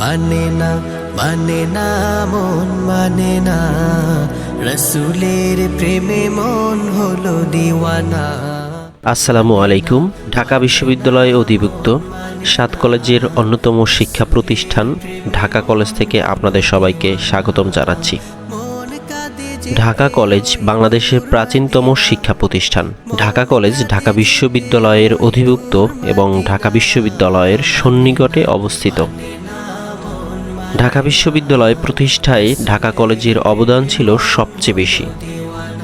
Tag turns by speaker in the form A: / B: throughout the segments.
A: মানে না মানে না মন মানে না রসুলের প্রেমে মন হলো দিওয়ানা
B: আসসালামু আলাইকুম। ঢাকা বিশ্ববিদ্যালয়ে অধিভুক্ত সাত কলেজের অন্যতম শিক্ষা প্রতিষ্ঠান ঢাকা কলেজ থেকে আপনাদের সবাইকে স্বাগতম জানাচ্ছি। ঢাকা কলেজ বাংলাদেশের প্রাচীনতম শিক্ষা প্রতিষ্ঠান। ঢাকা কলেজ ঢাকা বিশ্ববিদ্যালয়ের অধিভুক্ত এবং ঢাকা বিশ্ববিদ্যালয়ের সন্নিকটে অবস্থিত। ঢাকা বিশ্ববিদ্যালয় প্রতিষ্ঠায় ঢাকা কলেজের অবদান ছিল সবচেয়ে বেশি।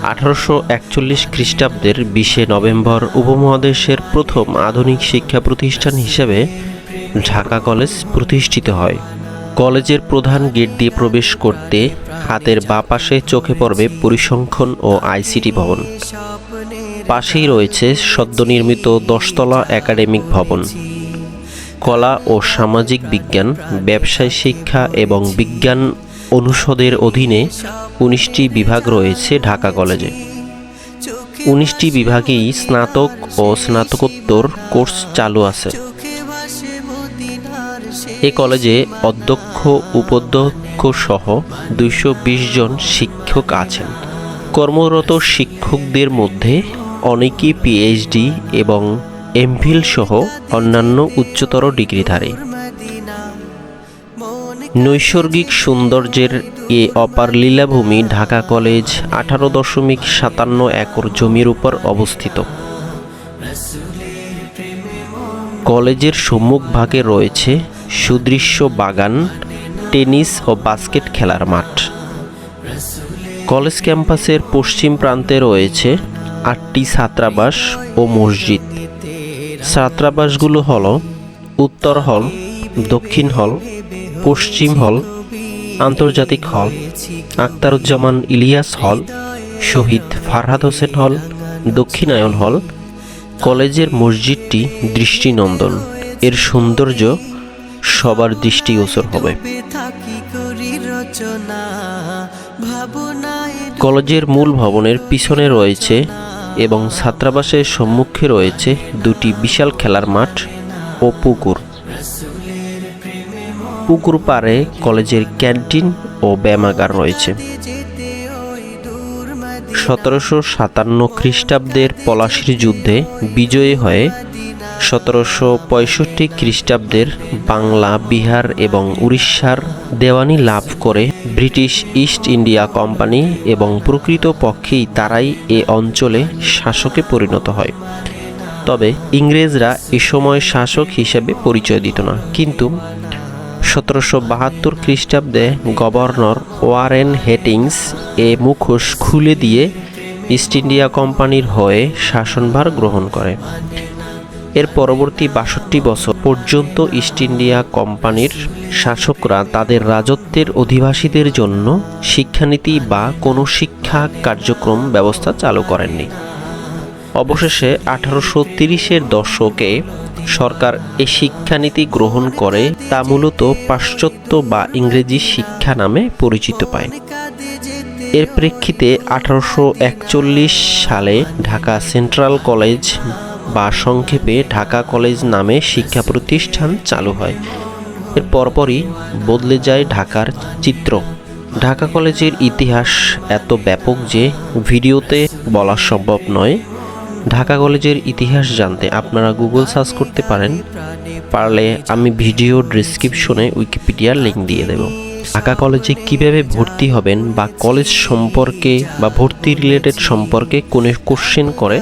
B: আঠারোশো একচল্লিশ খ্রিস্টাব্দের বিশে নভেম্বর উপমহাদেশের প্রথম আধুনিক শিক্ষা প্রতিষ্ঠান হিসেবে ঢাকা কলেজ প্রতিষ্ঠিত হয়। কলেজের প্রধান গেট দিয়ে প্রবেশ করতে হাতের বাঁ পাশে চোখে পড়বে পরিসংখ্যান ও আইসিটি ভবন। পাশেই রয়েছে সদ্য নির্মিত দশতলা একাডেমিক ভবন। কলা ও সামাজিক বিজ্ঞান, ব্যবসায় শিক্ষা এবং বিজ্ঞান অনুষদের অধীনে উনিশটি বিভাগ রয়েছে ঢাকা কলেজে। উনিশটি বিভাগেই স্নাতক ও স্নাতকোত্তর কোর্স চালু আছে। এ কলেজে অধ্যক্ষ উপাধ্যক্ষ সহ দুইশো বিশ জন শিক্ষক আছেন। কর্মরত শিক্ষকদের মধ্যে অনেকেই পিএইচডি এবং এমফিল সহ অন্যান্য উচ্চতর ডিগ্রিধারী। নৈসর্গিক সৌন্দর্যের এ অপার লীলাভূমি ঢাকা কলেজ আঠারো দশমিক সাতান্ন একর জমির উপর অবস্থিত। কলেজের সম্মুখভাগে রয়েছে সুদৃশ্য বাগান, টেনিস ও বাস্কেট খেলার মাঠ। কলেজ ক্যাম্পাসের পশ্চিম প্রান্তে রয়েছে আটটি ছাত্রাবাস ও মসজিদ। ছাত্রাবাসগুলো হল উত্তর হল, দক্ষিণ হল, পশ্চিম হল, আন্তর্জাতিক হল আখতারুজ্জামান ইলিয়াস হল, শহীদ ফারহাদ হোসেন হল, দক্ষিণায়ন হল, কলেজের মসজিদটি দৃষ্টিনন্দন। এর সৌন্দর্য সবার দৃষ্টিগোচর হবে। কলেজের মূল ভবনের পিছনে রয়েছে এবং ছাত্রাবাসের সম্মুখে রয়েছে দুটি বিশাল খেলার মাঠ ও পুকুর। পুকুর পারে কলেজের ক্যান্টিন ও ব্যায়ামাগার রয়েছে। সতেরোশো সাতান্ন খ্রিস্টাব্দের পলাশির যুদ্ধে বিজয়ী হয়ে সতেরোশো পঁয়ষট্টি খ্রিস্টাব্দের বাংলা, বিহার এবং উড়িষ্যার দেওয়ানি লাভ করে ব্রিটিশ ইস্ট ইন্ডিয়া কোম্পানি এবং প্রকৃত পক্ষেই তারাই এ অঞ্চলে শাসকে পরিণত হয়। তবে ইংরেজরা এ সময় শাসক হিসেবে পরিচয় দিত না। কিন্তু সতেরোশো বাহাত্তর খ্রিস্টাব্দে গভর্নর ওয়ারেন হেটিংস এ মুখোশ খুলে দিয়ে ইস্ট ইন্ডিয়া কোম্পানির হয়ে শাসনভার গ্রহণ করে। এর পরবর্তী বাষট্টি বছর পর্যন্ত ইস্ট ইন্ডিয়া কোম্পানির শাসকরা তাদের রাজত্বের অধিবাসীদের জন্য শিক্ষানীতি বা কোনো শিক্ষা কার্যক্রম ব্যবস্থা চালু করেননি। অবশেষে আঠারোশো তিরিশের দশকে সরকার এ শিক্ষানীতি গ্রহণ করে তা মূলত পাশ্চাত্য বা ইংরেজি শিক্ষা নামে পরিচিত পায়। এর প্রেক্ষিতে আঠারোশো একচল্লিশ সালে ঢাকা সেন্ট্রাল কলেজ বা সংক্ষেপে ঢাকা কলেজ নামে শিক্ষা প্রতিষ্ঠান চালু হয়। এর পরপরই বদলে যায় ঢাকার চিত্র। ঢাকা কলেজের ইতিহাস এত ব্যাপক যে ভিডিওতে বলা সম্ভব নয়। ঢাকা কলেজের ইতিহাস জানতে আপনারা গুগল সার্চ করতে পারেন। পারলে আমি ভিডিও ডিসক্রিপশনে উইকিপিডিয়ার লিঙ্ক দিয়ে দেব। ঢাকা কলেজে কীভাবে ভর্তি হবেন বা কলেজ সম্পর্কে বা ভর্তি রিলেটেড সম্পর্কে কোনো কোশ্চেন করে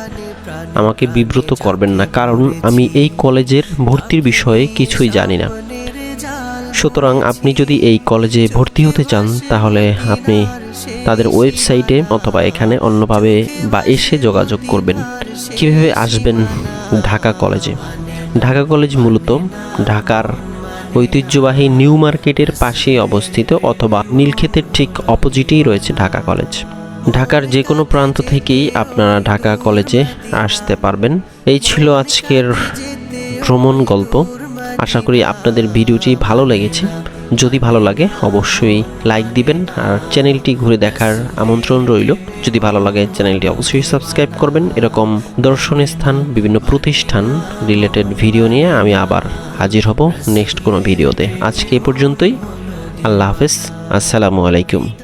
B: আমাকে বিব্রত করবেন না, কারণ আমি এই কলেজের ভর্তির বিষয়ে কিছুই জানি না। সুতরাং আপনি যদি এই কলেজে ভর্তি হতে চান, তাহলে আপনি তাদের ওয়েবসাইটে অথবা এখানে অন্যভাবে বা এসে যোগাযোগ করবেন। কীভাবে আসবেন? ঢাকা কলেজে। ঢাকা কলেজ মূলত ঢাকার ঐতিহ্যবাহী নিউ মার্কেটের পাশেই অবস্থিত অথবা নীলক্ষেতের ঠিক অপোজিটেই রয়েছে ঢাকা কলেজ। ঢাকার যে কোনো প্রান্ত থেকেই আপনারা ঢাকা কলেজে আসতে পারবেন। এই ছিল আজকের ভ্রমণ গল্প। আশা করি আপনাদের ভিডিওটি ভালো লেগেছে। যদি ভালো লাগে, অবশ্যই লাইক দিবেন আর চ্যানেলটি ঘুরে দেখার আমন্ত্রণ রইল। যদি ভালো লাগে, চ্যানেলটি অবশ্যই সাবস্ক্রাইব করবেন। এরকম দর্শনীয় স্থান, বিভিন্ন প্রতিষ্ঠান রিলেটেড ভিডিও নিয়ে আমি আবার হাজির হব নেক্সট কোনো ভিডিওতে। আজকে এ পর্যন্তই। আল্লাহ হাফেজ। আসসালামু আলাইকুম।